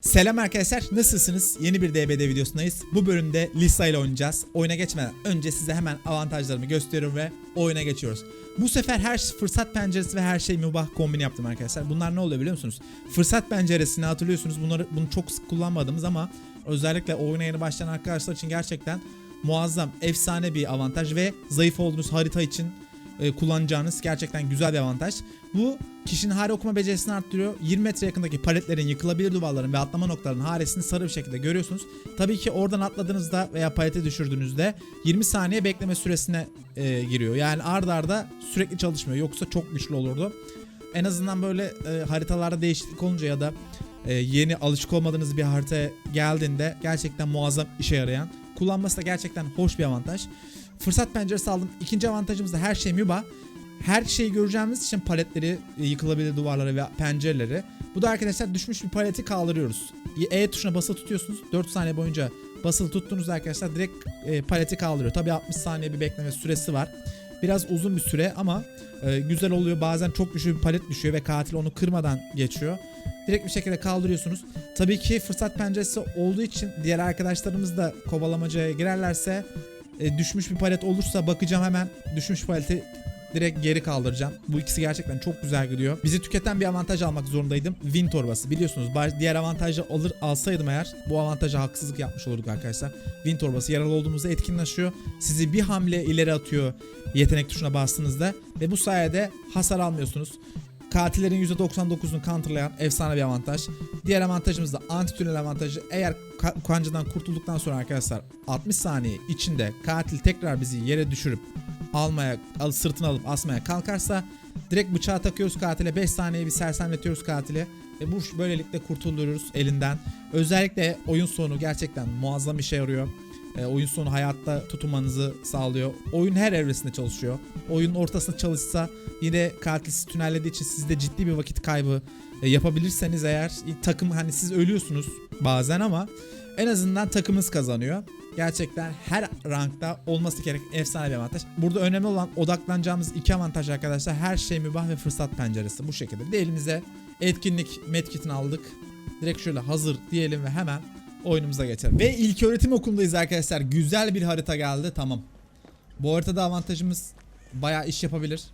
Selam arkadaşlar nasılsınız? Yeni bir DBD videosundayız. Bu bölümde Lisa ile oynayacağız. Oyuna geçmeden önce size hemen avantajlarımı gösteriyorum ve oyuna geçiyoruz. Bu sefer her fırsat penceresi ve her şey mübah kombini yaptım arkadaşlar. Bunlar ne oluyor biliyor musunuz? Fırsat penceresini hatırlıyorsunuz. Bunları bunu çok sık kullanmadığımız ama özellikle oyuna yeni başlayan arkadaşlar için gerçekten muazzam, efsane bir avantaj ve zayıf olduğunuz harita için e, kullanacağınız gerçekten güzel bir avantaj. Bu kişinin hare okuma becerisini arttırıyor. 20 metre yakındaki paletlerin, yıkılabilir duvarların ve atlama noktalarının haresini sarı bir şekilde görüyorsunuz. Tabii ki oradan atladığınızda veya palete düşürdüğünüzde 20 saniye bekleme süresine e, giriyor. Yani ard arda sürekli çalışmıyor. Yoksa çok güçlü olurdu. En azından böyle e, haritalarda değişiklik olunca ya da e, yeni alışık olmadığınız bir haritaya geldiğinde gerçekten muazzam işe yarayan. Kullanması da gerçekten hoş bir avantaj. Fırsat penceresi aldım. İkinci avantajımız da her şey mübah. Her şeyi göreceğimiz için paletleri, e, yıkılabilir duvarları ve pencereleri. Bu da arkadaşlar düşmüş bir paleti kaldırıyoruz. E tuşuna basılı tutuyorsunuz. 4 saniye boyunca basılı tuttuğunuzda arkadaşlar direkt e, paleti kaldırıyor. Tabii 60 saniye bir bekleme süresi var. Biraz uzun bir süre ama e, güzel oluyor. Bazen çok güçlü bir palet düşüyor ve katil onu kırmadan geçiyor. Direkt bir şekilde kaldırıyorsunuz. Tabii ki fırsat penceresi olduğu için diğer arkadaşlarımız da kovalamacaya girerlerse e, düşmüş bir palet olursa bakacağım hemen düşmüş paleti direkt geri kaldıracağım. Bu ikisi gerçekten çok güzel gidiyor. Bizi tüketen bir avantaj almak zorundaydım. Win torbası. Biliyorsunuz diğer avantajı alır alsaydım eğer bu avantaja haksızlık yapmış olurduk arkadaşlar. Win torbası yaralı olduğumuzda etkinleşiyor. Sizi bir hamle ileri atıyor yetenek tuşuna bastığınızda ve bu sayede hasar almıyorsunuz. Katillerin %99'unu counterlayan efsane bir avantaj. Diğer avantajımız da anti tünel avantajı. Eğer ka- kancadan kurtulduktan sonra arkadaşlar 60 saniye içinde katil tekrar bizi yere düşürüp almaya, al, sırtına alıp asmaya kalkarsa direkt bıçağı takıyoruz katile 5 saniye bir sersemletiyoruz katili ve bu böylelikle kurtuluyoruz elinden. Özellikle oyun sonu gerçekten muazzam işe yarıyor. E, oyun sonu hayatta tutunmanızı sağlıyor. Oyun her evresinde çalışıyor. Oyunun ortasında çalışsa yine katil sizi tünellediği için sizde ciddi bir vakit kaybı e, yapabilirseniz eğer e, takım hani siz ölüyorsunuz bazen ama en azından takımınız kazanıyor. Gerçekten her rankta olması gereken efsane bir avantaj. Burada önemli olan odaklanacağımız iki avantaj arkadaşlar. Her şey mübah ve fırsat penceresi bu şekilde. De elimize etkinlik medkitini aldık. Direkt şöyle hazır diyelim ve hemen oyunumuza geçelim. Ve ilk öğretim okulundayız arkadaşlar. Güzel bir harita geldi. Tamam. Bu haritada avantajımız bayağı iş yapabilir.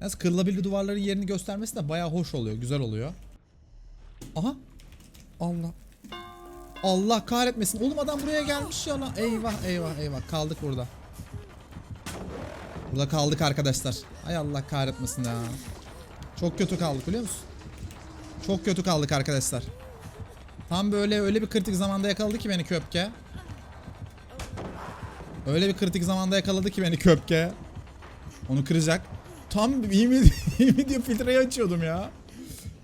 Yalnız kırılabilir duvarların yerini göstermesi de bayağı hoş oluyor. Güzel oluyor. Aha. Allah. Allah kahretmesin. Oğlum adam buraya gelmiş ya lan. Eyvah eyvah eyvah. Kaldık burada. Burada kaldık arkadaşlar. Ay Allah kahretmesin ya. Çok kötü kaldık biliyor musun? Çok kötü kaldık arkadaşlar. Tam böyle öyle bir kritik zamanda yakaladı ki beni köpke. Öyle bir kritik zamanda yakaladı ki beni köpke. Onu kıracak. Tam iyi mi, iyi mi diyor filtreyi açıyordum ya.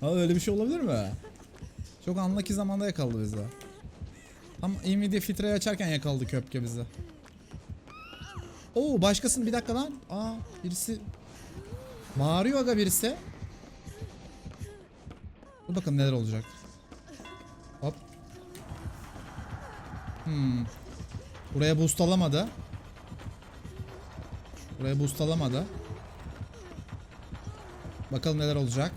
Ha öyle bir şey olabilir mi? Çok anlaki zamanda yakaladı bizi. Tam diye filtreyi açarken yakaladı köpke bizi. Oo başkasının bir dakika lan. Aa birisi bağırıyor aga birisi. Dur bakalım neler olacak. Hmm. Buraya boost alamadı. Buraya boost alamadı. Bakalım neler olacak.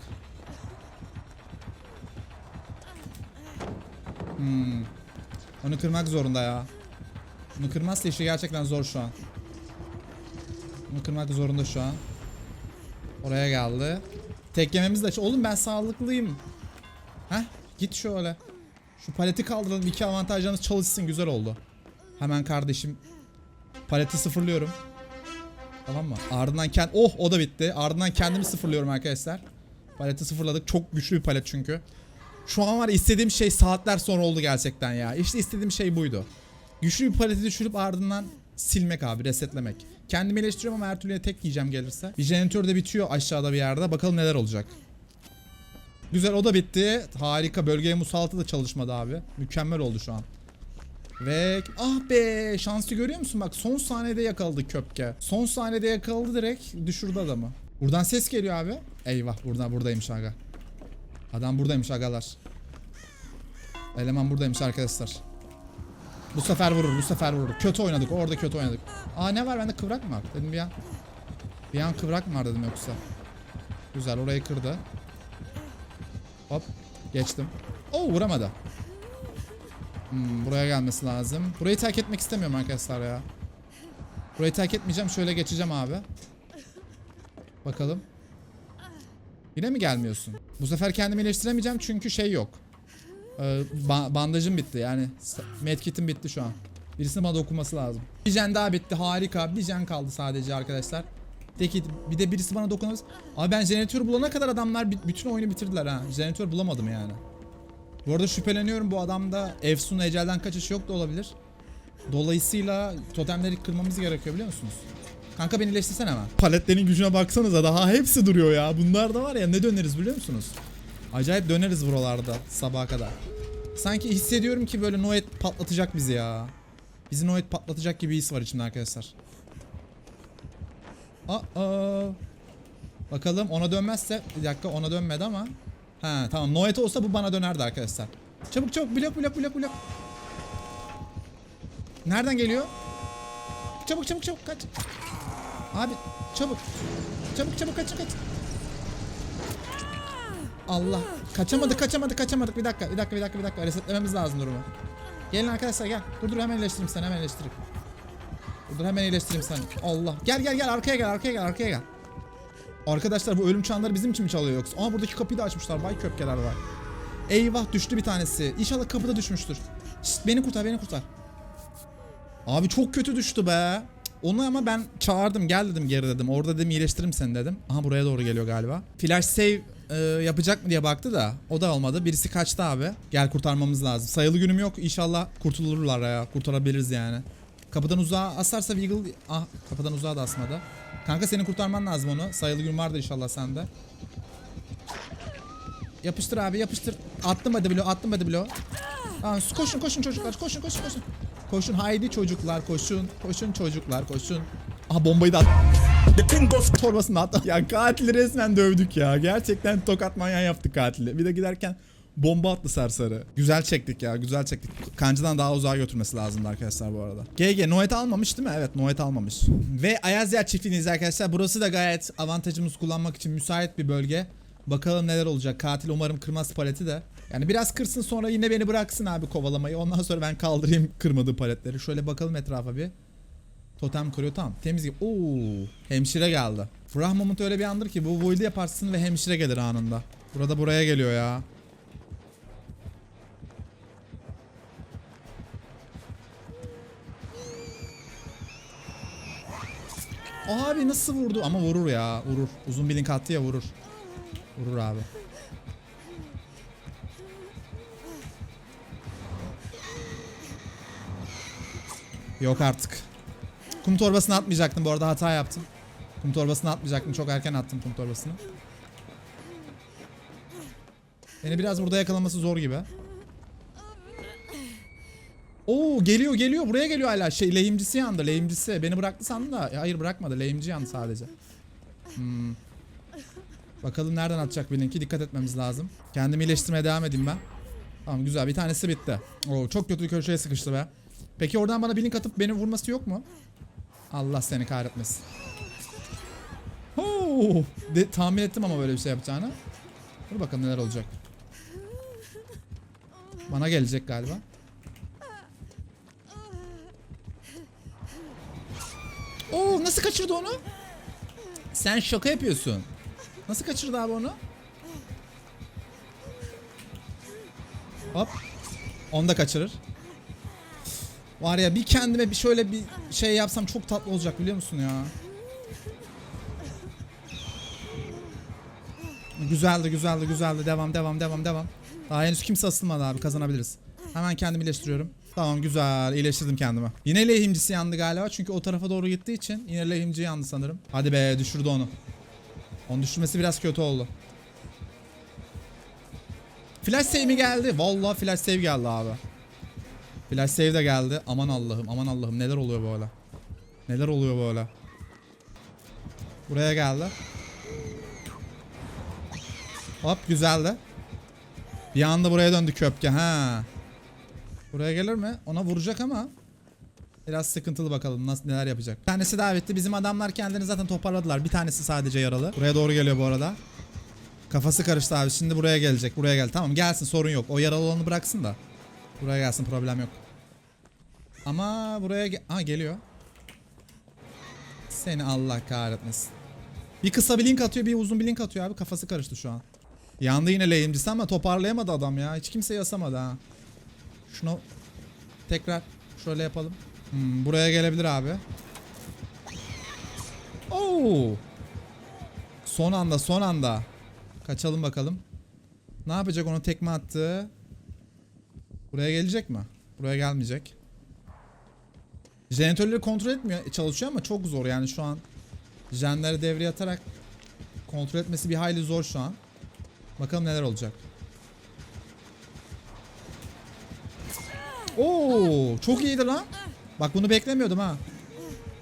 Hmm. Onu kırmak zorunda ya. Onu kırmazsa işi gerçekten zor şu an. Onu kırmak zorunda şu an. Oraya geldi. Tek yememiz de... Oğlum ben sağlıklıyım. Heh git şöyle. Şu paleti kaldıralım. İki avantajlarınız çalışsın. Güzel oldu. Hemen kardeşim. Paleti sıfırlıyorum. Tamam mı? Ardından kend... Oh o da bitti. Ardından kendimi sıfırlıyorum arkadaşlar. Paleti sıfırladık. Çok güçlü bir palet çünkü. Şu an var istediğim şey saatler sonra oldu gerçekten ya. İşte istediğim şey buydu. Güçlü bir paleti düşürüp ardından silmek abi resetlemek. Kendimi eleştiriyorum ama her türlü tek yiyeceğim gelirse. Bir jeneratör de bitiyor aşağıda bir yerde. Bakalım neler olacak. Güzel o da bitti. Harika. Bölgeye musallatı da çalışmadı abi. Mükemmel oldu şu an. Ve ah be şansı görüyor musun bak son saniyede yakaladı köpke. Son saniyede yakaladı direkt düşürdü adamı. Buradan ses geliyor abi. Eyvah buradan buradaymış aga. Adam buradaymış agalar. Eleman buradaymış arkadaşlar. Bu sefer vurur, bu sefer vurur. Kötü oynadık, orada kötü oynadık. Aa ne var bende kıvrak mı var? Dedim bir an. Bir an kıvrak mı var dedim yoksa. Güzel orayı kırdı. Hop geçtim. Oo vuramadı. Hmm, buraya gelmesi lazım. Burayı terk etmek istemiyorum arkadaşlar ya. Burayı terk etmeyeceğim. Şöyle geçeceğim abi. Bakalım. Yine mi gelmiyorsun? Bu sefer kendimi iyileştiremeyeceğim çünkü şey yok. Ee, ba- bandajım bitti yani. Medkit'im bitti şu an. Birisinin bana dokunması lazım. Bir jen daha bitti harika. Bir jen kaldı sadece arkadaşlar. Peki bir de birisi bana dokunamaz. Abi ben jeneratörü bulana kadar adamlar bütün oyunu bitirdiler ha. Jeneratör bulamadım yani. Bu arada şüpheleniyorum bu adamda Efsun ecelden kaçış yok da olabilir. Dolayısıyla totemleri kırmamız gerekiyor biliyor musunuz? Kanka beni iyileştirsene hemen. Paletlerin gücüne baksanıza daha hepsi duruyor ya. Bunlar da var ya ne döneriz biliyor musunuz? Acayip döneriz buralarda sabaha kadar. Sanki hissediyorum ki böyle Noet patlatacak bizi ya. Bizi Noet patlatacak gibi his var içimde arkadaşlar. Aa. Bakalım ona dönmezse bir dakika ona dönmedi ama. Ha tamam Noet olsa bu bana dönerdi arkadaşlar. Çabuk çabuk blok blok blok blok. Nereden geliyor? Çabuk çabuk çabuk kaç. Abi çabuk. Çabuk çabuk kaç kaç. Allah. Kaçamadık kaçamadık kaçamadık. Bir dakika bir dakika bir dakika bir dakika. Resetlememiz lazım durumu. Gelin arkadaşlar gel. Dur dur hemen iyileştireyim seni hemen iyileştireyim. Dur hemen iyileştireyim seni. Allah. Gel gel gel arkaya gel arkaya gel arkaya gel. Arkadaşlar bu ölüm çanları bizim için mi çalıyor yoksa? Aa buradaki kapıyı da açmışlar. Vay köpkeler var. Eyvah düştü bir tanesi. İnşallah kapıda düşmüştür. Şşt, beni kurtar beni kurtar. Abi çok kötü düştü be. Onu ama ben çağırdım gel dedim geri dedim. Orada dedim iyileştiririm seni dedim. Aha buraya doğru geliyor galiba. Flash save e, yapacak mı diye baktı da o da olmadı. Birisi kaçtı abi. Gel kurtarmamız lazım. Sayılı günüm yok. İnşallah kurtulurlar ya. Kurtarabiliriz yani. Kapıdan uzağa asarsa Wiggle... Ah kapıdan uzağa da asmadı. Kanka senin kurtarman lazım onu. Sayılı gün vardı inşallah sende. Yapıştır abi yapıştır. Attım hadi bloğu attım hadi bloğu. Tamam koşun koşun çocuklar koşun koşun koşun. Koşun haydi çocuklar koşun. Koşun çocuklar koşun. Aha bombayı da at. Torbasını at. Ya katili resmen dövdük ya. Gerçekten tokat manyağı yaptık katili. Bir de giderken bomba attı sarsarı. Güzel çektik ya güzel çektik. Kancıdan daha uzağa götürmesi lazımdı arkadaşlar bu arada. GG Noet almamış değil mi? Evet Noet almamış. Ve Ayazya çiftliğiniz arkadaşlar. Burası da gayet avantajımız kullanmak için müsait bir bölge. Bakalım neler olacak. Katil umarım kırmaz paleti de. Yani biraz kırsın sonra yine beni bıraksın abi kovalamayı. Ondan sonra ben kaldırayım kırmadığı paletleri. Şöyle bakalım etrafa bir. Totem kuruyor tamam. Temiz gibi. Oo, hemşire geldi. Frah moment öyle bir andır ki bu void'i yaparsın ve hemşire gelir anında. Burada buraya geliyor ya. Abi nasıl vurdu? Ama vurur ya. Vurur. Uzun bir link ya vurur. Vurur abi. Yok artık. Kum torbasını atmayacaktım bu arada hata yaptım. Kum torbasını atmayacaktım. Çok erken attım kum torbasını. Beni biraz burada yakalaması zor gibi. Oo geliyor geliyor buraya geliyor hala şey lehimcisi yandı lehimcisi beni bıraktı sandım da hayır bırakmadı lehimci yandı sadece. Hmm. Bakalım nereden atacak bir linki dikkat etmemiz lazım. Kendimi iyileştirmeye devam edeyim ben. Tamam güzel bir tanesi bitti. Oo çok kötü bir köşeye sıkıştı be. Peki oradan bana bir link atıp beni vurması yok mu? Allah seni kahretmesin. Oo, de, tahmin ettim ama böyle bir şey yapacağını. Dur bakalım neler olacak. Bana gelecek galiba. Oo nasıl kaçırdı onu? Sen şaka yapıyorsun. Nasıl kaçırdı abi onu? Hop. Onu da kaçırır. Var ya bir kendime bir şöyle bir şey yapsam çok tatlı olacak biliyor musun ya? Güzeldi güzeldi güzeldi devam devam devam devam. Daha henüz kimse asılmadı abi kazanabiliriz. Hemen kendimi iyileştiriyorum. Tamam güzel iyileştirdim kendimi. Yine lehimcisi yandı galiba çünkü o tarafa doğru gittiği için yine lehimci yandı sanırım. Hadi be düşürdü onu. Onu düşürmesi biraz kötü oldu. Flash save mi geldi? Vallahi flash save geldi abi. Flash save de geldi. Aman Allah'ım aman Allah'ım neler oluyor böyle. Neler oluyor böyle. Buraya geldi. Hop güzeldi. Bir anda buraya döndü köpke ha. Buraya gelir mi? Ona vuracak ama biraz sıkıntılı bakalım nasıl neler yapacak. Bir tanesi bitti. Bizim adamlar kendini zaten toparladılar. Bir tanesi sadece yaralı. Buraya doğru geliyor bu arada. Kafası karıştı abi. Şimdi buraya gelecek. Buraya gel. Tamam gelsin sorun yok. O yaralı olanı bıraksın da. Buraya gelsin problem yok. Ama buraya ge- ha geliyor. Seni Allah kahretmesin. Bir kısa bir link atıyor, bir uzun bir link atıyor abi. Kafası karıştı şu an. Yandı yine lehimcisi ama toparlayamadı adam ya. Hiç kimse yasamadı ha. Şunu tekrar şöyle yapalım. Hmm, buraya gelebilir abi. Oo. Son anda, son anda. Kaçalım bakalım. Ne yapacak onu tekme attı. Buraya gelecek mi? Buraya gelmeyecek. Jeneratörleri kontrol etmiyor, çalışıyor ama çok zor yani şu an. Jenleri devreye atarak kontrol etmesi bir hayli zor şu an. Bakalım neler olacak. Oo, çok iyiydi lan. Bak bunu beklemiyordum ha.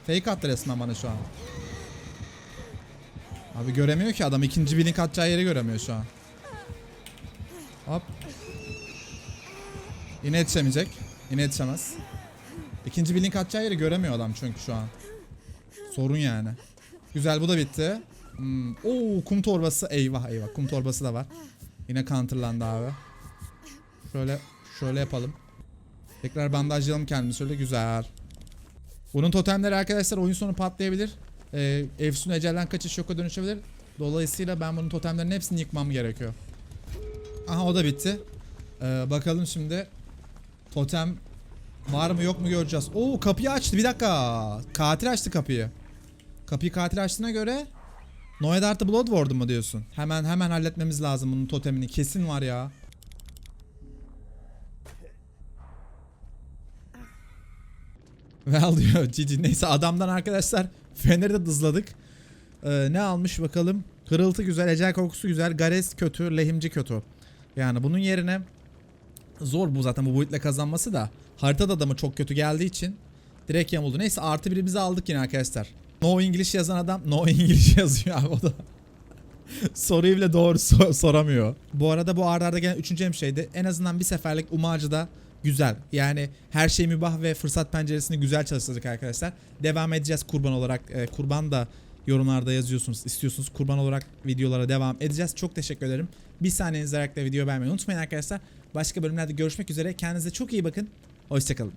Fake attı resmen bana şu an. Abi göremiyor ki adam ikinci bir link atacağı yeri göremiyor şu an. Hop. Yine yetişemeyecek. Yine yetişemez. İkinci bir link atacağı yeri göremiyor adam çünkü şu an. Sorun yani. Güzel bu da bitti. Hmm. Oo kum torbası. Eyvah eyvah kum torbası da var. Yine counterlandı abi. Şöyle şöyle yapalım. Tekrar bandajlayalım kendimizi şöyle güzel. Bunun totemleri arkadaşlar oyun sonu patlayabilir. Ee, Efsun ecelden kaçış yoka dönüşebilir. Dolayısıyla ben bunun totemlerinin hepsini yıkmam gerekiyor. Aha o da bitti. Ee, bakalım şimdi. Totem var mı yok mu göreceğiz. Oo kapıyı açtı bir dakika. Katil açtı kapıyı. Kapıyı katil açtığına göre Noed artı Blood Ward'u mu diyorsun? Hemen hemen halletmemiz lazım bunun totemini. Kesin var ya. Well diyor GG. Neyse adamdan arkadaşlar Fener'i de dızladık. Ee, ne almış bakalım. Hırıltı güzel, ecel korkusu güzel, Gares kötü, lehimci kötü. Yani bunun yerine zor bu zaten bu boyutla kazanması da. Haritada adamı çok kötü geldiği için direkt yamuldu. Neyse artı birimizi aldık yine arkadaşlar. No English yazan adam No English yazıyor abi o da. Soruyu bile doğru so- soramıyor. Bu arada bu arda arda gelen üçüncü hemşeydi. En azından bir seferlik umacı da güzel. Yani her şey mübah ve fırsat penceresini güzel çalıştırdık arkadaşlar. Devam edeceğiz kurban olarak. Ee, kurban da yorumlarda yazıyorsunuz, istiyorsunuz. Kurban olarak videolara devam edeceğiz. Çok teşekkür ederim. Bir saniyenizi ayakta video beğenmeyi unutmayın arkadaşlar. Başka bölümlerde görüşmek üzere. Kendinize çok iyi bakın. Hoşçakalın.